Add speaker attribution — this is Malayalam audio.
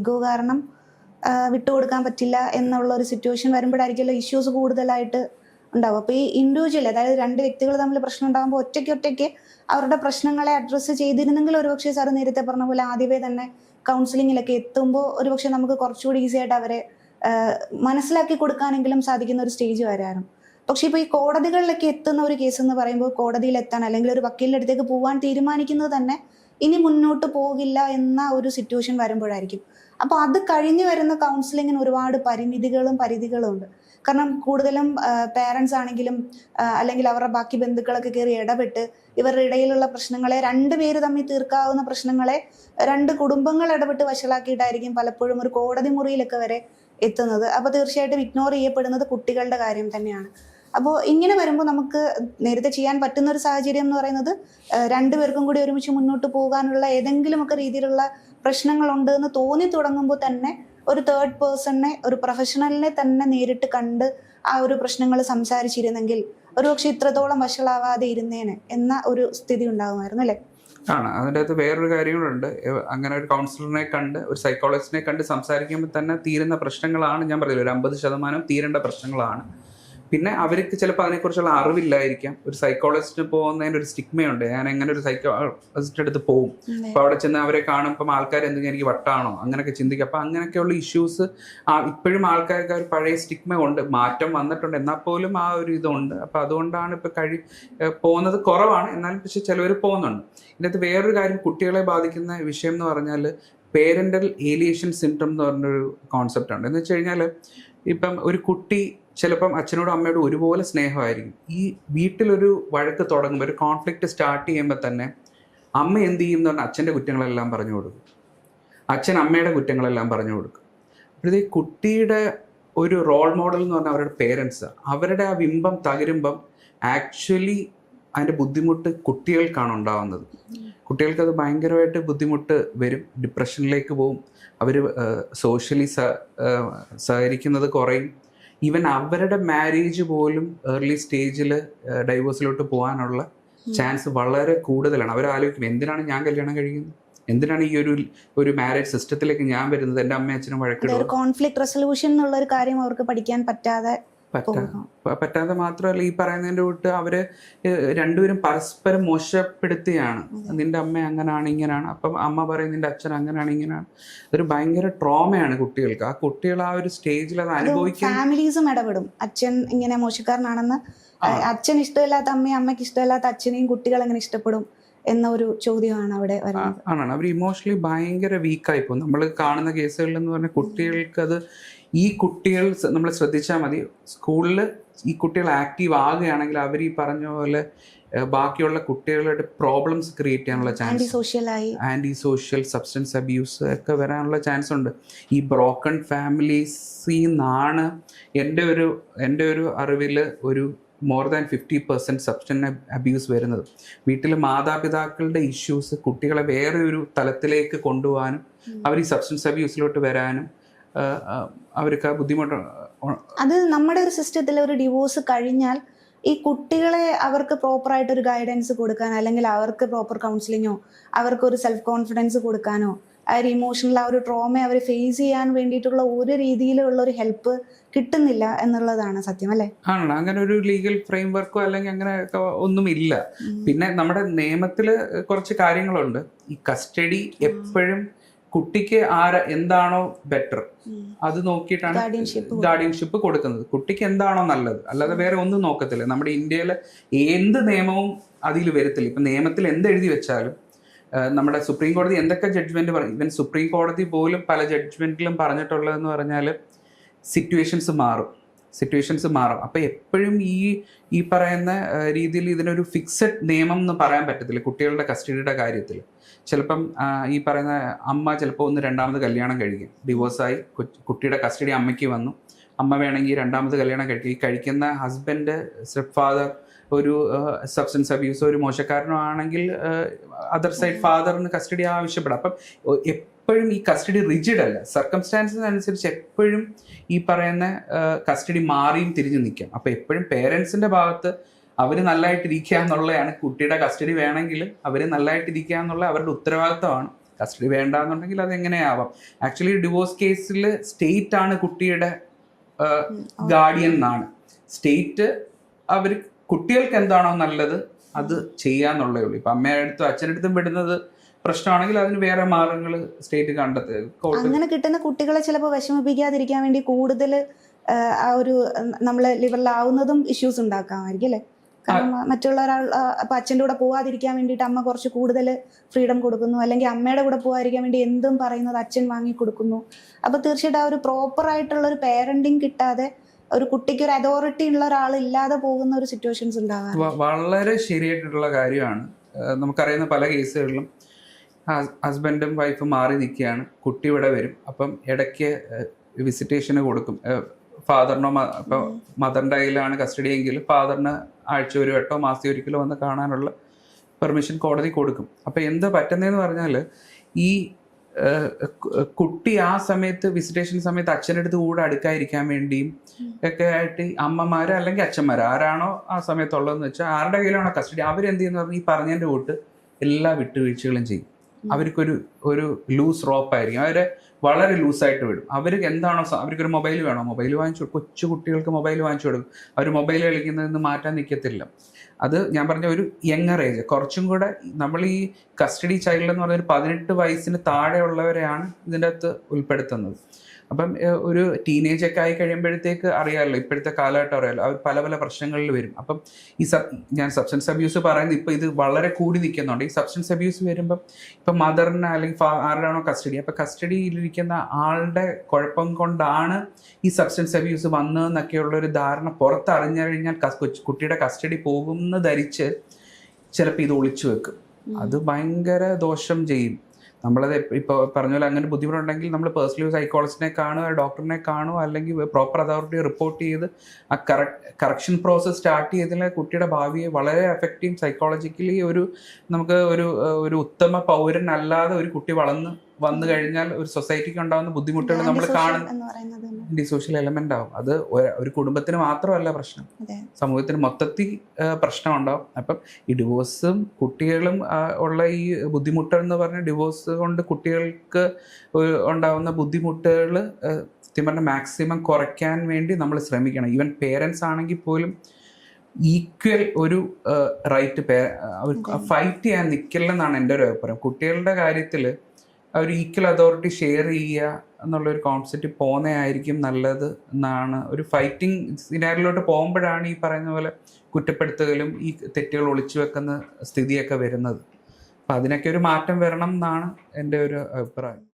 Speaker 1: ഈഗോ കാരണം വിട്ടു വിട്ടുകൊടുക്കാൻ പറ്റില്ല എന്നുള്ള ഒരു സിറ്റുവേഷൻ വരുമ്പോഴായിരിക്കുമല്ലോ ഇഷ്യൂസ് കൂടുതലായിട്ട് ഉണ്ടാവും അപ്പോൾ ഈ ഇൻഡിവിജ്വൽ അതായത് രണ്ട് വ്യക്തികൾ തമ്മിൽ പ്രശ്നം ഉണ്ടാകുമ്പോൾ ഒറ്റയ്ക്ക് ഒറ്റയ്ക്ക് അവരുടെ പ്രശ്നങ്ങളെ അഡ്രസ്സ് ചെയ്തിരുന്നെങ്കിൽ ഒരുപക്ഷെ സാർ നേരത്തെ പറഞ്ഞ പോലെ ആദ്യമേ തന്നെ കൗൺസിലിങ്ങിലൊക്കെ എത്തുമ്പോൾ ഒരുപക്ഷെ നമുക്ക് കുറച്ചുകൂടി ഈസി ആയിട്ട് അവരെ മനസ്സിലാക്കി കൊടുക്കാനെങ്കിലും സാധിക്കുന്ന ഒരു സ്റ്റേജ് വരാനും പക്ഷെ ഇപ്പോൾ ഈ കോടതികളിലൊക്കെ എത്തുന്ന ഒരു കേസ് എന്ന് പറയുമ്പോൾ കോടതിയിൽ എത്താൻ അല്ലെങ്കിൽ ഒരു വക്കീലിന്റെ അടുത്തേക്ക് പോകാൻ തീരുമാനിക്കുന്നത് തന്നെ ഇനി മുന്നോട്ട് പോകില്ല എന്ന ഒരു സിറ്റുവേഷൻ വരുമ്പോഴായിരിക്കും. അപ്പോൾ അത് കഴിഞ്ഞു വരുന്ന കൗൺസിലിങ്ങിന് ഒരുപാട് പരിമിതികളും പരിധികളും ഉണ്ട് കാരണം കൂടുതലും പേരൻസ് ആണെങ്കിലും അല്ലെങ്കിൽ അവരുടെ ബാക്കി ബന്ധുക്കളൊക്കെ കയറി ഇടപെട്ട് ഇവരുടെ ഇടയിലുള്ള പ്രശ്നങ്ങളെ രണ്ട് പേര് തമ്മിൽ തീർക്കാവുന്ന പ്രശ്നങ്ങളെ രണ്ട് കുടുംബങ്ങൾ ഇടപെട്ട് വഷളാക്കിയിട്ടായിരിക്കും പലപ്പോഴും ഒരു കോടതി മുറിയിലൊക്കെ വരെ എത്തുന്നത്. അപ്പോൾ തീർച്ചയായിട്ടും ഇഗ്നോർ ചെയ്യപ്പെടുന്നത് കുട്ടികളുടെ കാര്യം തന്നെയാണ്. അപ്പോൾ ഇങ്ങനെ വരുമ്പോൾ നമുക്ക് നേരത്തെ ചെയ്യാൻ പറ്റുന്ന ഒരു സാഹചര്യം എന്ന് പറയുന്നത് രണ്ടുപേർക്കും കൂടി ഒരുമിച്ച് മുന്നോട്ട് പോകാനുള്ള ഏതെങ്കിലുമൊക്കെ രീതിയിലുള്ള പ്രശ്നങ്ങളുണ്ട് എന്ന് തോന്നി തുടങ്ങുമ്പോൾ തന്നെ ഒരു തേർഡ് പേഴ്സണിനെ ഒരു പ്രൊഫഷണലിനെ തന്നെ നേരിട്ട് കണ്ട് ആ ഒരു പ്രശ്നങ്ങൾ സംസാരിച്ചിരുന്നെങ്കിൽ ഒരുപക്ഷെ ഇത്രത്തോളം വഷളാവാതെ ഇരുന്നേനെ എന്ന ഒരു സ്ഥിതി ഉണ്ടാകുമായിരുന്നു അല്ലേ?
Speaker 2: ആണ്. അതിന്റെ അകത്ത് വേറൊരു കാര്യം കൂടെ ഉണ്ട് ഏഹ് അങ്ങനെ ഒരു കൗൺസിലറിനെ കണ്ട് ഒരു സൈക്കോളജിസ്റ്റിനെ കണ്ട് സംസാരിക്കുമ്പോൾ തന്നെ തീരുന്ന പ്രശ്നങ്ങളാണ് ഞാൻ പറഞ്ഞില്ല ഒരു അമ്പത് ശതമാനം തീരേണ്ട പ്രശ്നങ്ങളാണ്. പിന്നെ അവർക്ക് ചിലപ്പോൾ അതിനെക്കുറിച്ചുള്ള അറിവില്ലായിരിക്കാം. ഒരു സൈക്കോളജിസ്റ്റിന് പോകുന്നതിന്റെ ഒരു സ്റ്റിഗ്മയുണ്ട് ഞാൻ എങ്ങനെ ഒരു സൈക്കോളജിസ്റ്റ് അടുത്ത് പോകും? അപ്പോൾ അവിടെ ചെന്ന് അവരെ കാണുമ്പം ആൾക്കാർ എന്തെങ്കിലും എനിക്ക് വട്ടാണോ? അങ്ങനെയൊക്കെ ചിന്തിക്കുക അപ്പം അങ്ങനെയൊക്കെയുള്ള ഇഷ്യൂസ് ഇപ്പോഴും ആൾക്കാർക്ക് ആ ഒരു പഴയ സ്റ്റിഗ്മ ഉണ്ട്. മാറ്റം വന്നിട്ടുണ്ട്. എന്നാൽ പോലും ആ ഒരു ഇതുണ്ട്. അപ്പം അതുകൊണ്ടാണ് ഇപ്പോൾ കഴി പോകുന്നത് കുറവാണ്. എന്നാലും പക്ഷെ ചിലവർ പോകുന്നുണ്ട്. ഇതിനകത്ത് വേറൊരു കാര്യം കുട്ടികളെ ബാധിക്കുന്ന വിഷയം എന്ന് പറഞ്ഞാൽ പേരന്റൽ ഏലിയേഷൻ സിംറ്റം എന്ന് പറഞ്ഞൊരു കോൺസെപ്റ്റ് ഉണ്ട്. എന്ന് വെച്ച് കഴിഞ്ഞാൽ ഇപ്പം ഒരു കുട്ടി ചിലപ്പം അച്ഛനോടും അമ്മയോടും ഒരുപോലെ സ്നേഹമായിരിക്കും. ഈ വീട്ടിലൊരു വഴക്ക് തുടങ്ങുമ്പോൾ ഒരു കോൺഫ്ലിക്റ്റ് സ്റ്റാർട്ട് ചെയ്യുമ്പോൾ തന്നെ അമ്മ എന്ത് ചെയ്യും എന്ന് പറഞ്ഞാൽ അച്ഛന്റെ കുറ്റങ്ങളെല്ലാം പറഞ്ഞു കൊടുക്കും. അച്ഛൻ അമ്മയുടെ കുറ്റങ്ങളെല്ലാം പറഞ്ഞു കൊടുക്കും. അപ്പോഴത്തെ കുട്ടിയുടെ ഒരു റോൾ മോഡൽ എന്ന് പറഞ്ഞാൽ അവരുടെ പേരൻസ് അവരുടെ ആ ബിംബം തകരുമ്പം ആക്ച്വലി അതിന്റെ ബുദ്ധിമുട്ട് കുട്ടികൾക്കാണ് ഉണ്ടാവുന്നത്. കുട്ടികൾക്ക് അത് ഭയങ്കരമായിട്ട് ബുദ്ധിമുട്ട് വരും. ഡിപ്രഷനിലേക്ക് പോവും. അവർ സോഷ്യലി സഹകരിക്കുന്നത് കുറയും. ഈവൻ അവരുടെ മാരേജ് പോലും ഏർലി സ്റ്റേജിൽ ഡൈവോഴ്സിലോട്ട് പോകാനുള്ള ചാൻസ് വളരെ കൂടുതലാണ്. അവർ ആലോചിക്കും എന്തിനാണ് ഞാൻ കല്യാണം കഴിക്കുന്നത്? എന്തിനാണ് ഈ ഒരു ഒരു മാരേജ് സിസ്റ്റത്തിലേക്ക് ഞാൻ വരുന്നത്? എന്റെ അമ്മയും അച്ഛനും വഴക്കിടുക
Speaker 1: ഒരു കോൺഫ്ലിക്ട് റെസൊല്യൂഷൻ എന്നുള്ള ഒരു കാര്യം അവർക്ക് പഠിക്കാൻ പറ്റാതെ
Speaker 2: പറ്റാതെ മാത്രമല്ല ഈ പറയുന്നതിന്റെ കൂട്ട് അവർ രണ്ടുപേരും പരസ്പരം മോശപ്പെടുത്തിയാണ്. നിന്റെ അമ്മ അങ്ങനാണ് ഇങ്ങനാണ്. അപ്പം അമ്മ പറയും നിന്റെ അച്ഛൻ അങ്ങനെയാണ് ഇങ്ങനെയാണ് അതൊരു ഭയങ്കര ട്രോമയാണ് കുട്ടികൾക്ക്. ആ കുട്ടികൾ ആ ഒരു സ്റ്റേജിൽ അത് അനുഭവിക്കും
Speaker 1: ഫാമിലീസും ഇടപെടും. അച്ഛൻ ഇങ്ങനെ മോശക്കാരനാണെന്ന് അച്ഛൻ ഇഷ്ടമില്ലാത്ത അമ്മയും അമ്മയ്ക്ക് ഇഷ്ടമില്ലാത്ത അച്ഛനെയും കുട്ടികൾ എങ്ങനെ ഇഷ്ടപ്പെടും എന്ന ഒരു ചോദ്യമാണ് അവിടെ വരുന്നത്.
Speaker 2: ആണ് അവർ ഇമോഷണലി ഭയങ്കര വീക്കായി പോകും നമ്മൾ കാണുന്ന കേസുകളിൽ എന്ന് പറഞ്ഞാൽ കുട്ടികൾക്ക് അത് ഈ കുട്ടികൾ നമ്മൾ ശ്രദ്ധിച്ചാൽ മതി. സ്കൂളിൽ ഈ കുട്ടികൾ ആക്റ്റീവ് ആകുകയാണെങ്കിൽ അവർ ഈ പറഞ്ഞ പോലെ ബാക്കിയുള്ള കുട്ടികളുടെ പ്രോബ്ലംസ് ക്രിയേറ്റ് ചെയ്യാനുള്ള ചാൻസ്
Speaker 1: സോഷ്യലായി
Speaker 2: ആന്റി സോഷ്യൽ സബ്സ്റ്റൻസ് അബ്യൂസ് ഒക്കെ വരാനുള്ള ചാൻസ് ഉണ്ട്. ഈ ബ്രോക്കൺ ഫാമിലീസിൽ നിന്നാണ് എന്റെ ഒരു എന്റെ ഒരു അറിവിൽ ഒരു more than fifty percent substance abuse വരുന്നത്. വീട്ടിൽ മാതാപിതാക്കളുടെ ഇഷ്യൂസ് കുട്ടികളെ വേറെ ഒരു തലത്തിലേക്ക് കൊണ്ടുപോകാനും അവർ ഈ സബ്സ്റ്റൻസ് അബ്യൂസിലോട്ട് വരാനും അവർക്ക് ബുദ്ധിമുട്ട്
Speaker 1: അത് നമ്മുടെ ഒരു സിസ്റ്റത്തിൽ ഒരു ഡിവോഴ്സ് കഴിഞ്ഞാൽ ഈ കുട്ടികളെ അവർക്ക് പ്രോപ്പറായിട്ട് ഒരു ഗൈഡൻസ് കൊടുക്കാൻ അല്ലെങ്കിൽ അവർക്ക് പ്രോപ്പർ കൗൺസിലിങ്ങോ അവർക്ക് ഒരു സെൽഫ് കോൺഫിഡൻസ് കൊടുക്കാനോ ആ ഒരു ഇമോഷണൽ ആ ഒരു ട്രോമ അവർ ഫേസ് ചെയ്യാൻ വേണ്ടിയിട്ടുള്ള ഒരു രീതിയിലുള്ള ഒരു ഹെൽപ്പ് കിട്ടുന്നില്ല എന്നുള്ളതാണ് സത്യം അല്ലേ?
Speaker 2: ആണല്ലോ. അങ്ങനെ ഒരു ലീഗൽ ഫ്രെയിം വർക്കോ അല്ലെങ്കിൽ അങ്ങനെ ഒന്നും ഒന്നുമില്ല. പിന്നെ നമ്മുടെ നിയമത്തിൽ കുറച്ച് കാര്യങ്ങളുണ്ട്. ഈ കസ്റ്റഡി എപ്പോഴും കുട്ടിക്ക് ആര എന്താണോ ബെറ്റർ അത് നോക്കിയിട്ടാണ്
Speaker 1: ഗാർഡിയൻഷിപ്പ്
Speaker 2: കൊടുക്കുന്നത്. കുട്ടിക്ക് എന്താണോ നല്ലത്. അല്ലാതെ വേറെ ഒന്നും നോക്കത്തില്ല. നമ്മുടെ ഇന്ത്യയിലെ എന്ത് നിയമവും അതിൽ വരത്തില്ല. ഇപ്പം നിയമത്തിൽ എന്ത് എഴുതി വെച്ചാലും നമ്മുടെ സുപ്രീം കോടതി എന്തൊക്കെ ജഡ്ജ്മെന്റ് പറയും? ഇവൻ സുപ്രീം കോടതി പോലും പല ജഡ്ജ്മെന്റിലും പറഞ്ഞിട്ടുള്ളതെന്ന് പറഞ്ഞാൽ സിറ്റുവേഷൻസ് മാറും. സിറ്റുവേഷൻസ് മാറും. അപ്പോൾ എപ്പോഴും ഈ ഈ പറയുന്ന രീതിയിൽ ഇതിനൊരു ഫിക്സഡ് നിയമം എന്ന് പറയാൻ പറ്റത്തില്ല കുട്ടികളുടെ കസ്റ്റഡിയുടെ കാര്യത്തിൽ ചിലപ്പം ഈ പറയുന്ന അമ്മ ചിലപ്പോൾ ഒന്ന് രണ്ടാമത് കല്യാണം കഴിക്കും. ഡിവോഴ്സായി കുട്ടിയുടെ കസ്റ്റഡി അമ്മയ്ക്ക് വന്നു. അമ്മ വേണമെങ്കിൽ രണ്ടാമത് കല്യാണം കഴിക്കും. ഈ കഴിക്കുന്ന ഹസ്ബൻഡ് സ്റ്റെപ്പ് ഫാദർ ഒരു സബ്സ്റ്റൻസ് അബ്യൂസോ ഒരു മോശക്കാരനോ ആണെങ്കിൽ അതർ സൈഡ് ഫാദറിന് കസ്റ്റഡി ആവശ്യപ്പെടാം. അപ്പം എപ്പോഴും ഈ കസ്റ്റഡി റിജിഡ് അല്ല. സർക്കംസ്റ്റാൻസസ് അനുസരിച്ച് എപ്പോഴും ഈ പറയുന്ന കസ്റ്റഡി മാറിയും തിരിഞ്ഞു നിൽക്കാം. അപ്പോൾ എപ്പോഴും പേരൻസിന്റെ ഭാഗത്ത് അവർ നല്ലതായിട്ടിരിക്കുക എന്നുള്ളതാണ്. കുട്ടിയുടെ കസ്റ്റഡി വേണമെങ്കിൽ അവർ നല്ലതായിട്ടിരിക്കുക എന്നുള്ള അവരുടെ ഉത്തരവാദിത്തമാണ് കസ്റ്റഡി വേണ്ടാന്നുണ്ടെങ്കിൽ അത് എങ്ങനെയാവാം? ആക്ച്വലി ഡിവോഴ്സ് കേസിൽ സ്റ്റേറ്റ് ആണ് കുട്ടിയുടെ ഗാർഡിയൻ എന്നാണ്. സ്റ്റേറ്റ് അവർ കുട്ടികൾക്ക് എന്താണോ നല്ലത് അത് ചെയ്യാന്നുള്ളേ ഉള്ളൂ. ഇപ്പൊ അമ്മയുടെ അടുത്തും അച്ഛന്റെ അടുത്തും വിടുന്നത് പ്രശ്നമാണെങ്കിൽ അതിന് വേറെ മാർഗങ്ങൾ സ്റ്റേറ്റ് കണ്ടെത്തുക.
Speaker 1: അങ്ങനെ കിട്ടുന്ന കുട്ടികളെ ചിലപ്പോൾ വിഷമിപ്പിക്കാതിരിക്കാൻ വേണ്ടി കൂടുതൽ ആ ഒരു നമ്മൾ ലിവറിലാവുന്നതും ഇഷ്യൂസ് ഉണ്ടാക്കാമായിരിക്കും അല്ലേ? കാരണം മറ്റുള്ള ഒരാൾ അപ്പൊ അച്ഛന്റെ കൂടെ പോവാതിരിക്കാൻ വേണ്ടിയിട്ട് അമ്മ കുറച്ച് കൂടുതൽ ഫ്രീഡം കൊടുക്കുന്നു. അല്ലെങ്കിൽ അമ്മയുടെ കൂടെ പോവാതിരിക്കാൻ വേണ്ടി എന്തും പറയുന്നത് അച്ഛൻ വാങ്ങി കൊടുക്കുന്നു. അപ്പൊ തീർച്ചയായിട്ടും ആ ഒരു പ്രോപ്പർ ആയിട്ടുള്ള ഒരു പേരന്റിങ് കിട്ടാതെ ഒരു കുട്ടിക്ക് ഒരു അതോറിറ്റി ഉള്ള ഒരാൾ ഇല്ലാതെ പോകുന്ന ഒരു സിറ്റുവേഷൻസ്
Speaker 2: ഉണ്ടാകാം വളരെ ശരിയായിട്ടുള്ള കാര്യമാണ്. നമുക്കറിയുന്ന പല കേസുകളിലും ഹസ്ബൻഡും വൈഫും മാറി നിൽക്കുകയാണ്. കുട്ടി ഇവിടെ വരും. അപ്പം ഇടയ്ക്ക് വിസിറ്റേഷന് കൊടുക്കും. ഫാദറിനോ ഇപ്പോൾ മദറിന്റെ കയ്യിലാണ് കസ്റ്റഡി എങ്കിൽ ഫാദറിന് ആഴ്ച ഒരു വട്ടോ മാസത്തിൽ ഒരിക്കലോ വന്ന് കാണാനുള്ള പെർമിഷൻ കോടതി കൊടുക്കും. അപ്പം എന്താ പറ്റുന്നതെന്ന് പറഞ്ഞാൽ ഈ കുട്ടി ആ സമയത്ത് വിസിറ്റേഷൻ സമയത്ത് അച്ഛന്റെ അടുത്ത് കൂടെ അടുക്കാതിരിക്കാൻ വേണ്ടിയും ഒക്കെ ആയിട്ട് ഈ അമ്മമാര് അല്ലെങ്കിൽ അച്ഛന്മാർ ആരാണോ ആ സമയത്തുള്ളതെന്ന് വെച്ചാൽ ആരുടെ കയ്യിലാണോ കസ്റ്റഡി അവരെന്ത് ചെയ്യുന്ന പറഞ്ഞാൽ ഈ പറഞ്ഞതിന്റെ കൂട്ട് എല്ലാ വിട്ടുവീഴ്ചകളും ചെയ്യും. അവർക്കൊരു ഒരു ലൂസ് റോപ്പ് ആയിരിക്കും. അവരെ വളരെ ലൂസായിട്ട് വിടും. അവർക്ക് എന്താണോ അവർക്കൊരു മൊബൈൽ വേണോ? മൊബൈൽ വാങ്ങിച്ചു കൊച്ചു കുട്ടികൾക്ക് മൊബൈൽ വാങ്ങിച്ചു കൊടുക്കും. അവർ മൊബൈൽ കളിക്കുന്നതിൽ നിന്ന് മാറ്റാൻ നിൽക്കത്തില്ല അത് ഞാൻ പറഞ്ഞ ഒരു യങ്ങർ ഏജ് കുറച്ചും കൂടെ നമ്മൾ ഈ കസ്റ്റഡി ചൈൽഡ് എന്ന് പറഞ്ഞ ഒരു പതിനെട്ട് വയസ്സിന് താഴെയുള്ളവരെയാണ് ഇതിന്റെ അകത്ത് ഉൾപ്പെടുത്തുന്നത്. അപ്പം ഒരു ടീനേജ് ഒക്കെ ആയി കഴിയുമ്പോഴത്തേക്ക് അറിയാമല്ലോ ഇപ്പോഴത്തെ കാലഘട്ടം അറിയാമല്ലോ അവർ പല പല പ്രശ്നങ്ങളിൽ വരും. അപ്പം ഈ സബ് ഞാൻ സബ്സ്റ്റൻസ് അബ്യൂസ് പറയുന്നത് ഇപ്പം ഇത് വളരെ കൂടി നിൽക്കുന്നുണ്ട്. ഈ സബ്സ്റ്റൻസ് അബ്യൂസ് വരുമ്പം ഇപ്പം മദറിന് അല്ലെങ്കിൽ ആരുടെയാണോ കസ്റ്റഡി അപ്പം കസ്റ്റഡിയിലിരിക്കുന്ന ആളുടെ കുഴപ്പം കൊണ്ടാണ് ഈ സബ്സ്റ്റൻസ് അബ്യൂസ് വന്നതെന്നൊക്കെയുള്ള ഒരു ധാരണ പുറത്തറിഞ്ഞു കഴിഞ്ഞാൽ കുട്ടിയുടെ കസ്റ്റഡി പോകുമെന്ന് ധരിച്ച് ചിലപ്പോൾ ഇത് ഒളിച്ചു വെക്കും. അത് ഭയങ്കര ദോഷം ചെയ്യും. നമ്മളത് ഇപ്പോൾ പറഞ്ഞ പോലെ അങ്ങനെ ബുദ്ധിമുട്ടുണ്ടെങ്കിൽ നമ്മൾ പേഴ്സണലി സൈക്കോളജിസ്റ്റിനെ കാണുക ഡോക്ടറിനെ കാണുക അല്ലെങ്കിൽ പ്രോപ്പർ അതോറിറ്റി റിപ്പോർട്ട് ചെയ്ത് ആ കറക്ഷൻ പ്രോസസ്സ് സ്റ്റാർട്ട് ചെയ്തതിൽ കുട്ടിയുടെ ഭാവിയെ വളരെ എഫക്റ്റീവ് സൈക്കോളജിക്കലി ഒരു നമുക്ക് ഒരു ഒരു ഉത്തമ പൗരൻ അല്ലാതെ ഒരു കുട്ടി വളർന്ന് വന്നു കഴിഞ്ഞാൽ ഒരു സൊസൈറ്റിക്ക് ഉണ്ടാകുന്ന ബുദ്ധിമുട്ടുകൾ നമ്മൾ
Speaker 1: കാണുന്നത്
Speaker 2: കാണുന്ന. ഡിസോഷ്യൽ എലമെന്റ് ആവും. അത് ഒരു കുടുംബത്തിന് മാത്രമല്ല പ്രശ്നം. സമൂഹത്തിന് മൊത്തത്തിൽ പ്രശ്നം ഉണ്ടാവും അപ്പം ഈ ഡിവോഴ്സും കുട്ടികളും ഉള്ള ഈ ബുദ്ധിമുട്ടുകൾ എന്ന് പറഞ്ഞാൽ ഡിവോഴ്സ് കൊണ്ട് കുട്ടികൾക്ക് ഉണ്ടാവുന്ന ബുദ്ധിമുട്ടുകൾ സത്യം പറഞ്ഞാൽ മാക്സിമം കുറയ്ക്കാൻ വേണ്ടി നമ്മൾ ശ്രമിക്കണം. ഈവൻ പേരൻസ് ആണെങ്കിൽ പോലും ഈക്വൽ ഒരു റൈറ്റ് ഫൈറ്റ് ചെയ്യാൻ നിൽക്കില്ലെന്നാണ് എന്റെ ഒരു അഭിപ്രായം. കുട്ടികളുടെ കാര്യത്തിൽ അവർ ഈക്വൽ അതോറിറ്റി ഷെയർ ചെയ്യുക എന്നുള്ള ഒരു കോൺസെപ്റ്റ് പോകുന്നതായിരിക്കും നല്ലത് എന്നാണ് ഒരു ഫൈറ്റിംഗ് സിനാരിലോട്ട് പോകുമ്പോഴാണ് ഈ പറയുന്ന പോലെ കുറ്റപ്പെടുത്തലും ഈ തെറ്റുകൾ ഒളിച്ചു വെക്കുന്ന സ്ഥിതിയൊക്കെ വരുന്നത്. അപ്പം അതിനൊക്കെ ഒരു മാറ്റം വരണം എന്നാണ് എന്റെ ഒരു അഭിപ്രായം.